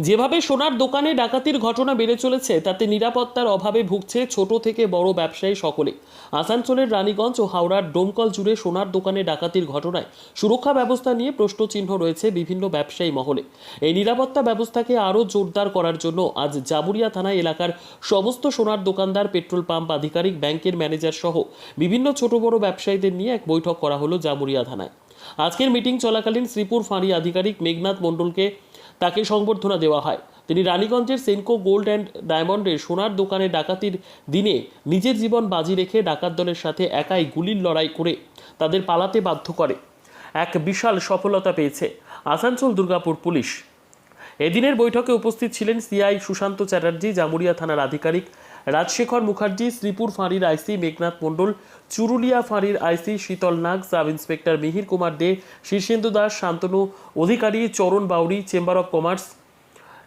যেভাবে সোনার দোকানে ডাকাতির ঘটনা বেড়ে চলেছে, তাতে নিরাপত্তার অভাবে ভুগছে ছোট থেকে বড় ব্যবসায়ী সকলে। আসানসোলের রানীগঞ্জ ও হাওড়ার ডোমকল জুড়ে সোনার দোকানে ডাকাতির ঘটনায় সুরক্ষা ব্যবস্থা নিয়ে প্রশ্নচিহ্ন রয়েছে বিভিন্ন ব্যবসায়ী মহলে। এই নিরাপত্তা ব্যবস্থাকে আরও জোরদার করার জন্য আজ জাবুরিয়া থানা এলাকার সমস্ত সোনার দোকানদার, পেট্রোল পাম্প আধিকারিক, ব্যাংকের ম্যানেজার সহ বিভিন্ন ছোট বড় ব্যবসায়ীদের নিয়ে এক বৈঠক করা হলো জামুরিয়া থানায়। আজকের মিটিং চলাকালীন শ্রীপুর ফাঁড়ি আধিকারিক মেঘনাথ মণ্ডলকে তাকে সংবর্ধনা দেওয়া হয়। তিনি রানীগঞ্জের সেনকো গোল্ড অ্যান্ড ডায়মন্ডের সোনার দোকানে ডাকাতির দিনে নিজের জীবন বাজি রেখে ডাকাত দলের সাথে একাই গুলির লড়াই করে তাদের পালাতে বাধ্য করে। এক বিশাল সফলতা পেয়েছে আসানসোল দুর্গাপুর পুলিশ। এদিনের বৈঠকে উপস্থিত ছিলেন সিআই সুশান্ত চ্যাটার্জি, জামুরিয়া থানার আধিকারিক রাজশেখর মুখার্জি, শ্রীপুর ফাঁড়ির আইসি মেঘনাথ মণ্ডল, চুরুলিয়া ফাঁড়ির IC Shital Nag, sub inspector Mihir Kumar De, Shirshendu Das, Shantanu Adhikari, Charan Bauri chamber of commerce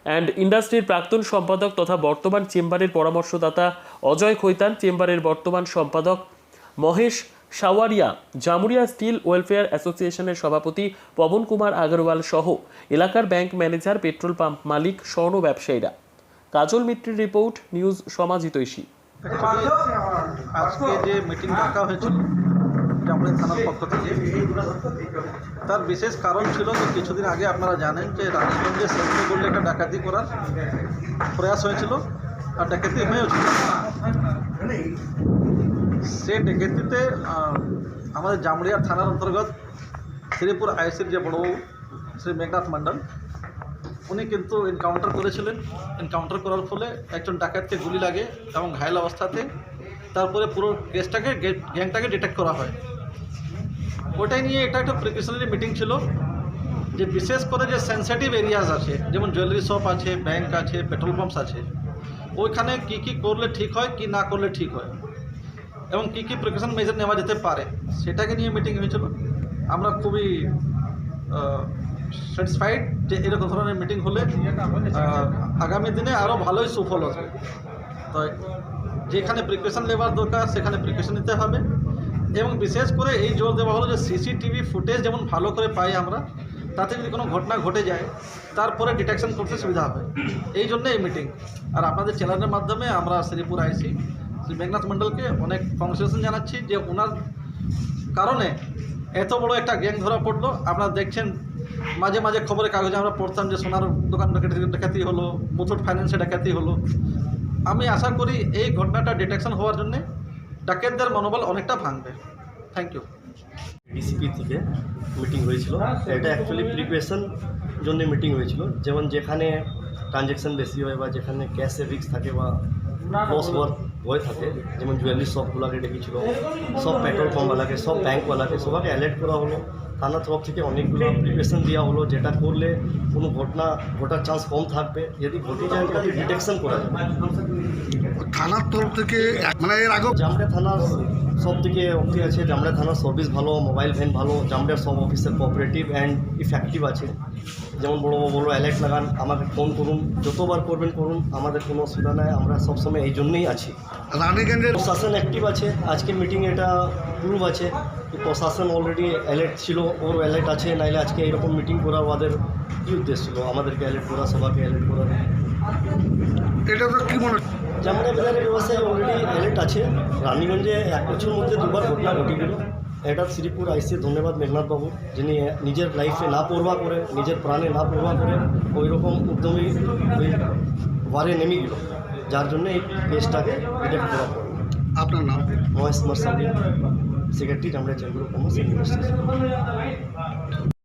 and ইন্ডাস্ট্রির প্রাক্তন সম্পাদক তথা বর্তমান চেম্বারের পরামর্শদাতা অজয় খৈতান, চেম্বারের বর্তমান সম্পাদক মহেশ সাওয়ারিয়া, জামুরিয়া স্টিল ওয়েলফেয়ার অ্যাসোসিয়েশনের সভাপতি পবন কুমার আগরওয়াল সহ এলাকার ব্যাংক ম্যানেজার, পেট্রোল পাম্প মালিক, স্বর্ণ ব্যবসায়ীরা। কাজল মিত্রের রিপোর্ট, নিউজ সমাজিতৈষী আজকে যে মিটিং ডাকা হয়েছিল জামুরিয়া থানার পক্ষ থেকে, তার বিশেষ কারণ ছিল যে কিছুদিন আগে আপনারা জানেন যে রানীগঞ্জে সেন্ট্রাল গোল্ডে একটা ডাকাতি করার প্রয়াস হয়েছিল, আর ডাকাতি হয়েছিল সে ডাকাতিতে আমাদের জামুরিয়া থানার অন্তর্গত শ্রীপুর আইসির যে বড়বাবু শ্রী মেঘনাথ মণ্ডল উনি কিন্তু এনকাউন্টার করেছিলেন। এনকাউন্টার করার ফলে একজন ডাকাতকে গুলি লাগে এবং ঘায়ল অবস্থাতে তারপরে পুরো কেসটাকে গ্যাংটাকে ডিটেক্ট করা হয়। ওটাই নিয়ে এটা একটা প্রিকশনারি মিটিং ছিল, যে বিশেষ করে যে সেন্সিটিভ এরিয়াস আছে, যেমন জুয়েলারি শপ আছে ব্যাংক আছে পেট্রোল পাম্পস আছে, ওইখানে কি কি করলে ঠিক হয়, কি না করলে ঠিক হয়, এবং কি কি প্রিকশন মেজার নেওয়া যেতে পারে, সেটাকে নিয়ে মিটিং হয়েছিল। আমরা খুবই স্যাটিসফাইড যে এরকম ধরনের মিটিং হলে আগামী দিনে আরও ভালোই সুফল হবে। তো যেখানে প্রিকশন নেওয়ার দরকার, সেখানে প্রিকশন নিতে হবে। এবং বিশেষ করে এই জোর দেওয়া হলো যে সিসিটিভি ফুটেজ যেমন ভালো করে পাই আমরা, তাতে যদি কোনো ঘটনা ঘটে যায়, তারপরে ডিটেকশন করতে সুবিধা হবে। এই জন্য এই মিটিং আর আপনাদের চ্যানেলের মাধ্যমে আমরা শ্রীপুর আইসি, শ্রী মেঘনাথ মণ্ডলকে অনেক কংগ্রেচুলেশন জানাচ্ছি যে ওনার কারণে এত বড় একটা গ্যাং ধরা পড়ল। আপনারা দেখছেন মাঝে মাঝে খবরের কাগজে আমরা পড়তাম যে সোনার দোকান ডাকাতি- হলো, মুথুট ফাইন্যান্সে ডাকাতি হলো। আমি আশা করি এই ঘটনাটা ডিটেকশন হওয়ার জন্যে ডাকাতদের মনোবল অনেকটা ভাঙবে। থ্যাংক ইউ ডিসিপি থেকে মিটিং হয়েছিল। এটা অ্যাকচুয়ালি প্রিপারেশন জন্য মিটিং হয়েছিল। যেমন যেখানে ট্রানজ্যাকশন বেশি হয় বা যেখানে ক্যাশে রিস্ক থাকে বা লস হওয়ার ভয় থাকে, যেমন জুয়েলারি শপগুলোকে ডেকেছিল সব পেট্রোল পাম্পওয়ালাকে সব ব্যাঙ্কওয়ালাকে সবাইকে অ্যালার্ট করা হলো। থানার তরফ থেকে অনেকগুলো প্রিপারেশন দেওয়া হলো যেটা করলে কোনো ঘটনা ঘটার চান্স কম থাকবে। যদি ঘটে যায় তাকে ডিটেকশন করা যাবে। থানার তরফ থেকে মানে এর আগেও জামড়া থানার সব থেকে অবধি আছে। জামড়া থানার সার্ভিস ভালো মোবাইল ভ্যান ভালো জামড়ার সব অফিসের কোঅপারেটিভ অ্যান্ড ইফেক্টিভ আছে। যেমন বড় বড় অ্যালার্ট লাগান আমাকে ফোন করুন যতবার করবেন করুন আমাদের কোনো অসুবিধা নাই আমরা সবসময় এই জন্যই আছি। রানীগঞ্জের প্রশাসন অ্যাক্টিভ আছে। আজকে মিটিং এটা প্রুভ আছে। প্রশাসন অলরেডি অ্যালার্ট ছিল ওর অ্যালার্ট আছে নাইলে আজকে এরকম মিটিং করা ওদের কী উদ্দেশ্য ছিল? আমাদেরকে অ্যালার্ট করা সবাইকে অ্যালার্ট করা। এটা তো কি মনে? জামুনা বাজারের ব্যবসায় অলরেডি অ্যালার্ট আছে। রানীগঞ্জে এক বছর মধ্যে দুবার ঘটনা ঘটে গেল। এটা শ্রীপুর আইসি ধন্যবাদ মেঘনাথ বাবু যিনি নিজের লাইফে না পড়বা করে নিজের প্রাণে না পড়বা করে ওই রকম উদ্যমী ওই ওয়ারে নেমে গেল। যার জন্য এই কেসটাকে ডিটেক্ট করা আপনার নাম? মহেশ মার্সালি সেক্রেটারি আমরা অফ কমার্স ইউনিভার্সিটি